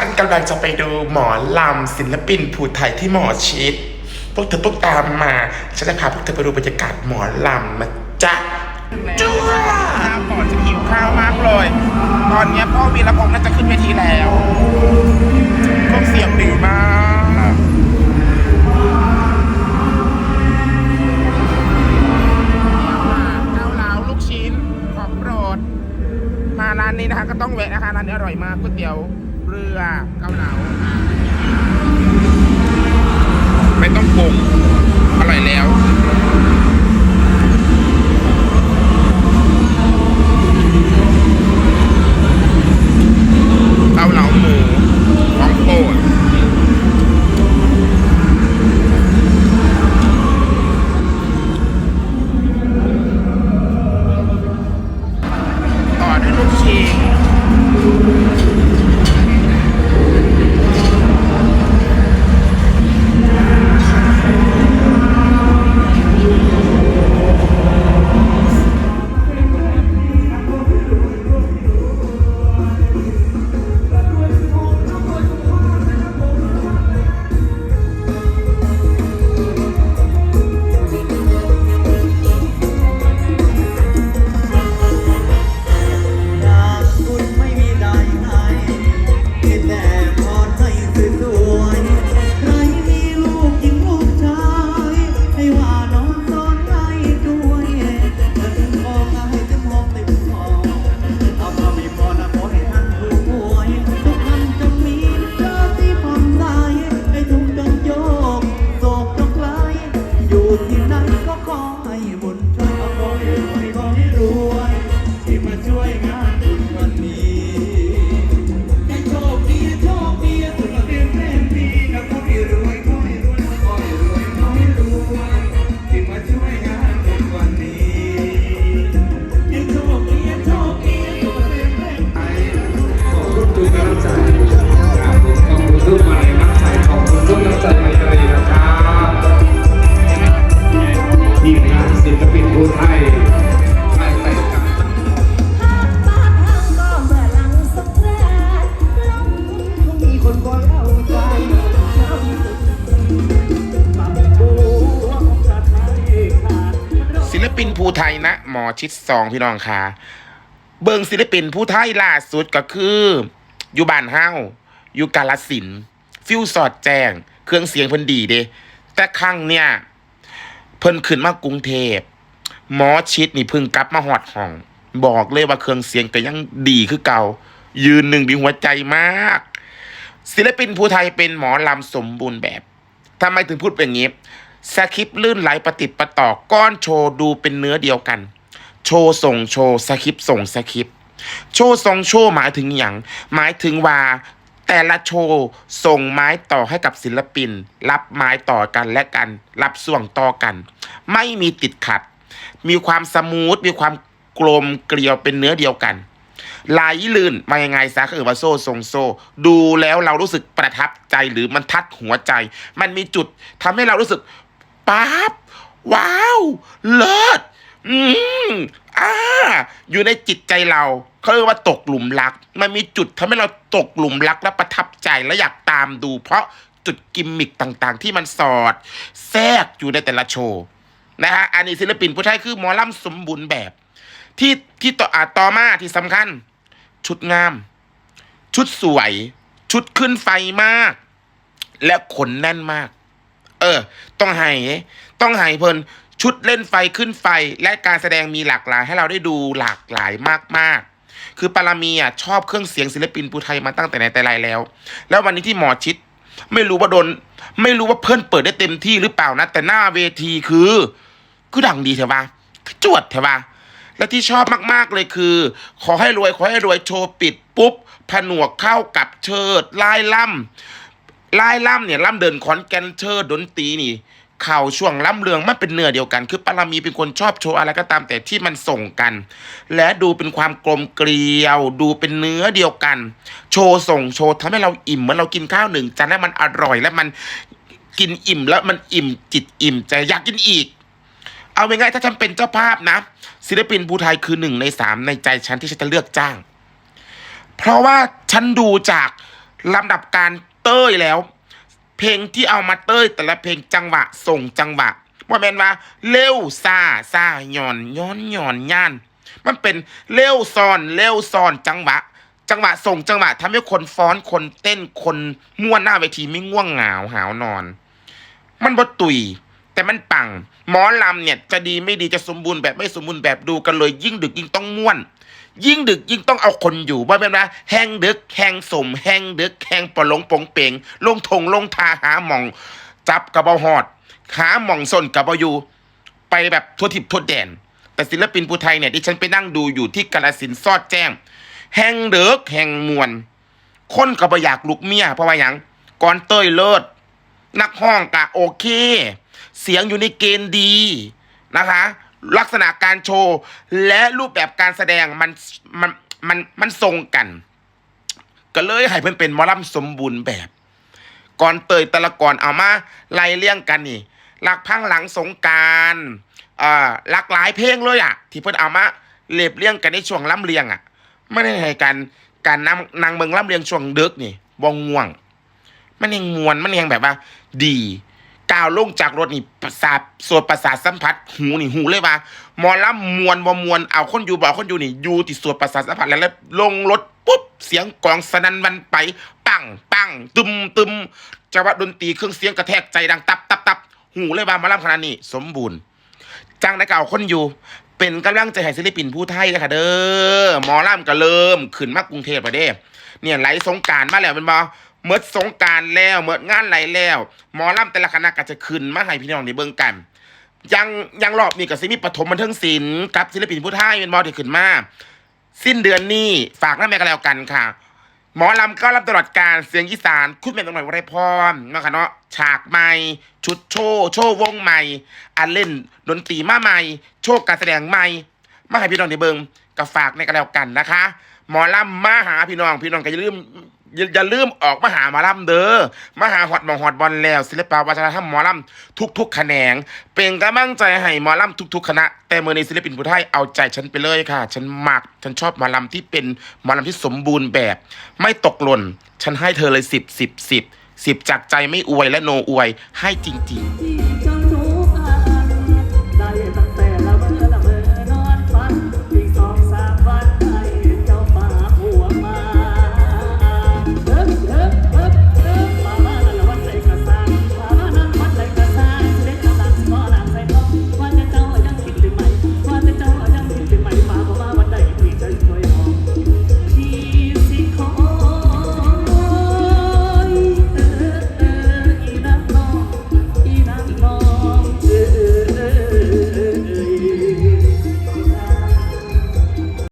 ฉันกำลังจะไปดูหมอลำศิลปินผู้ไทยที่หมอชิด พวกเธอต้องตามมา ฉันจะพาพวกเธอไปดูบรรยากาศหมอลำมาจ้ะจ้าข้าวก่อนจะหิวข้าวมากเลย ตอนนี้พ่อวีรพงศ์น่าจะขึ้นเวทีแล้ว เรือเกาเหลาไม่ต้องปรุง ศิลปินภูไทยนะ หมอชิดสองพี่น้องค่ะ เบิงศิลปินผู้ไทยล่าสุดก็คือ อยู่บ้านเฮาอยู่กาลสิน ฟิวสอดแจ้งเครื่องเสียงเพิ่นดีเด้แต่ครั้งเนี่ย เพิ่นขึ้นมากรุงเทพหมอชิดนี่พิ่งกลับมาหอดห้อง บอกเลยว่าเครื่องเสียงก็ยังดีคือเก่า ยืนหนึ่งดีหัวใจมาก ศิลปินภูไทยเป็นหมอลำสมบูรณ์แบบทำไมถึงพูดเป็นอย่างนี้ สคริปต์ลื่นไหลประติดประต่อก้อนโชว์ดูเป็นเนื้อเดียวกัน โชว์ส่งโชว์สคริปต์ส่งสคริปต์โชว์ส่งโชว์หมายถึงอย่างหมายถึงว่าแต่ละโชว์ส่งไม้ต่อให้กับศิลปิน รับไม้ต่อกันและกัน รับส่วงต่อกัน ไม่มีติดขัด มีความสมูทมีความกลมเกลียวเป็นเนื้อเดียวกันลายลื่นมายังไงซะคือว่าโซ่ทรงโซ่ ดูแล้วเรารู้สึกประทับใจหรือมันทัดหัวใจ มันมีจุดทำให้เรารู้สึก ป๊าบว้าว เลิศอืมอ่า อยู่ในจิตใจเราเขาเรียกว่าตกหลุมรัก มันมีจุดทำให้เราตกหลุมรักและประทับใจและอยากตามดู เพราะจุดกิมมิคต่างๆ ที่มันสอด แทรกอยู่ในแต่ละโชว์นะฮะอันนี้ศิลปินผู้ไทยคือหมอลำสมบูรณ์แบบ ที่ที่ต่ออาต่อมาที่สำคัญ ชุดงาม ชุดสวย ชุดขึ้นไฟมาก และขนแน่นมาก เออ ต้องให้ต้องให้เพิ่นชุดเล่นไฟขึ้นไฟ และการแสดงมีหลากหลาย ให้เราได้ดูหลากหลายมากๆ คือปารามีอะชอบเครื่องเสียงศิลปินภูไทยมาตั้งแต่ไหนแต่ไรแล้ว แล้ววันนี้ที่หมอชิด ไม่รู้ว่าโดน ไม่รู้ว่าเพื่อนเปิดได้เต็มที่หรือเปล่านะ แต่หน้าเวทีคือ คือดังดีเถอะวะจวดเถอะวะและที่ชอบมากๆเลยคือ ขอให้รวยขอให้รวยโชว์ปิดปุ๊บผนวกเข้ากับเชิดลายล่ำ ลายล่ำเนี่ยล่ำเดินขอนแก่นเชิดดนตรีนี่เข่าช่วงล่ำเรืองมันเป็นเนื้อเดียวกัน คือปารามีเป็นคนชอบโชว์อะไรก็ตามแต่ที่มันส่งกัน และดูเป็นความกลมเกลียว ดูเป็นเนื้อเดียวกัน โชว์ส่งโชว์ทำให้เราอิ่มเหมือนเรากินข้าวหนึ่งจานแล้วมันอร่อยและมันกินอิ่มแล้วมันอิ่มจิตอิ่มใจอยากกินอีก เอาง่ายๆถ้าฉันเป็นเจ้าภาพนะ ศิลปินภูไทยคือหนึ่งในสามในใจฉันที่ฉันจะเลือกจ้าง เพราะว่าฉันดูจากลำดับการ เต้ยแล้ว เพลงที่เอามาเต้ย แต่ละเพลงจังหวะ ส่งจังหวะว่าแมนว่าเร็วซาซาหย่อนย้อนหย่อนย่าน มันเป็นเร็วซอนเร็วซอนจังหวะ จังหวะส่งจังหวะทำให้คนฟ้อนคนเต้นคนม่วนหน้าเวทีไม่ง่วงเหงาหาวนอน มันบดตุยแต่มันปังหมอลำเนี่ยจะดีไม่ดีจะสมบูรณ์แบบไม่สมบูรณ์แบบดูกันเลยยิ่งดึกยิ่งต้องม่วน ยิ่งดึกยิ่งต้องเอาคนอยู่ว่าเป็นว่าแห้งดึกแห้งสมแห้งดึกแห้งปลงปงเป่งลงทงลงทาหาหม่อง จับกระเบาหอดหาหม่องส้นกระเบาอยู่ ไปแบบทั่วทิพย์ทั่วแดน แต่ศิลปินภูไทยเนี่ยที่ฉันไปนั่งดูอยู่ที่กาลสินซอดแจ้ง แห้งเด็กแห้งมวนคนก็บ่อยากลุกเมียเพราะว่าหยังก่อนเต้ยเลิศนักห้องกะโอเค เสียงอยู่ในเกณฑ์ดีนะคะ ลักษณะการโชว์ และรูปแบบการแสดงมันมันมันมันทรงกัน ก็เลยให้เพิ่นเป็นมอลำสมบูรณ์แบบ ก่อนเตยแต่ละก่อนเอามาไล่เลี่ยงกันนี่หลักพังหลังสงการเอ่อหลากหลายเพลงเลยอะ ที่เพิ่นเอามาเรียบเลี่ยงกันในช่วงล่ำเลียงอะไม่ได้ให้การการนำนางเมืองล่ำเลียงช่วงเดึกนี่บ่ง่วง มันยังมวนมันยังแบบว่า ดี ก้าวลงจากรถนี่ประสาทส่วนประสาทสัมผัสหูนี่หูเลยว่าหมอลำมวนบ่มวนเอาคนอยู่บ่เอาคนอยู่นี่อยู่ที่ส่วนประสาทสัมผัสแล้วแล้วลงรถปุ๊บเสียงกลองสนั่นวันไป ปังปังตึมตึมจังหวะดนตรีเครื่องเสียงกระแทกใจดังตับตับตับหูเลยว่าหมอลำขนาดนี้ สมบูรณ์จังได้เก่าคนอยู่เป็นกำลังใจให้ศิลปินผู้ไทยนะคะเด้อหมอลำก็เริ่ม ขึ้นมากรุงเทพประเด้เนี่ยไหลสงการมาแล้วเป็นบอ เมื่อสงการแล้วเมื่องานไหลแล้ว หมอลำแต่ละคณะก็จะขึ้นมาให้พี่น้องในเบิ่งกันยังยังรอบนี้ก็สิมีปฐมบันเทิงศิลป์กับศิลปินผู้ไทยเป็นบอที่ขึ้นมาสิ้นเดือนนี้ฝากน้าแม่กันแล้วกันค่ะ หมอลำก็รับตลอดการเสียงอีสานคุณแม่ต้องหน่อยวไรพรเนาะคะเนาะฉากใหม่ชุดโชว์โชว์วงใหม่อันเล่นดนตรีมาใหม่ โชว์การแสดงใหม่ มาให้พี่น้องในเบิงก็ฝากในกันแล้วกันนะคะ หมอลำมาหาพี่น้องพี่น้องก็อย่าลืม อย่าอย่าลืมออกมาหาหมอลำเด้อมาหาฮอดหมองฮอดบอลแล้ว ศิลปวัฒนธรรมหมอลำทุกๆแขนง เป็นกำลังใจให้หมอลำทุก ๆ คณะ แต่เมื่อในศิลปินผู้ไทยเอาใจฉันไปเลยค่ะ ฉันมัก ฉันชอบหมอลำที่เป็นหมอลำที่สมบูรณ์แบบ ไม่ตกหล่น ฉันให้เธอเลยสิบสิบสิบสิบจากใจไม่อวยและโนอวยให้จริง ๆ